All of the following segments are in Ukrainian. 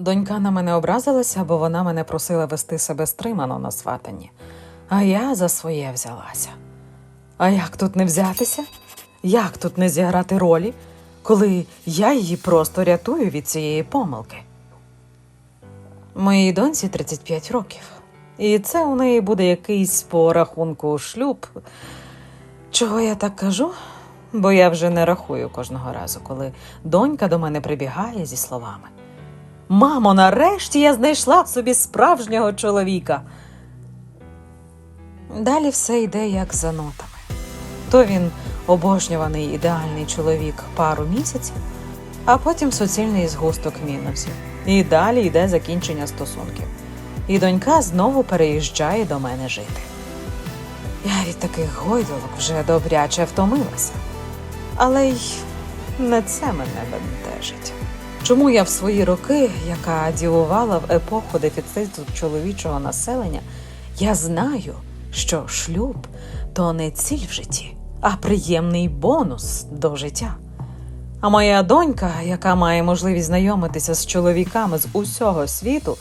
Донька на мене образилася, бо вона мене просила вести себе стримано на сватанні. А я за своє взялася. А як тут не взятися? Як тут не зіграти ролі, коли я її просто рятую від цієї помилки? Моїй доньці 35 років. І це у неї буде якийсь по рахунку шлюб. Чого я так кажу? Бо я вже не рахую кожного разу, коли донька до мене прибігає зі словами. Мамо, нарешті я знайшла в собі справжнього чоловіка. Далі все йде як за нотами. То він обожнюваний ідеальний чоловік пару місяців, а потім суцільний згусток мінусів. І далі йде закінчення стосунків. І донька знову переїжджає до мене жити. Я від таких гойдолок вже добряче втомилася. Але й не це мене бентежить. Чому я в свої роки, яка дівувала в епоху дефіциту чоловічого населення, я знаю, що шлюб то не ціль в житті, а приємний бонус до життя. А моя донька, яка має можливість знайомитися з чоловіками з усього світу,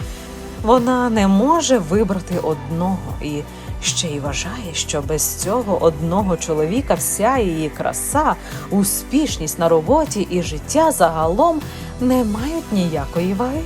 вона не може вибрати одного і ще й вважає, що без цього одного чоловіка вся її краса, успішність на роботі і життя загалом не мають ніякої ваги.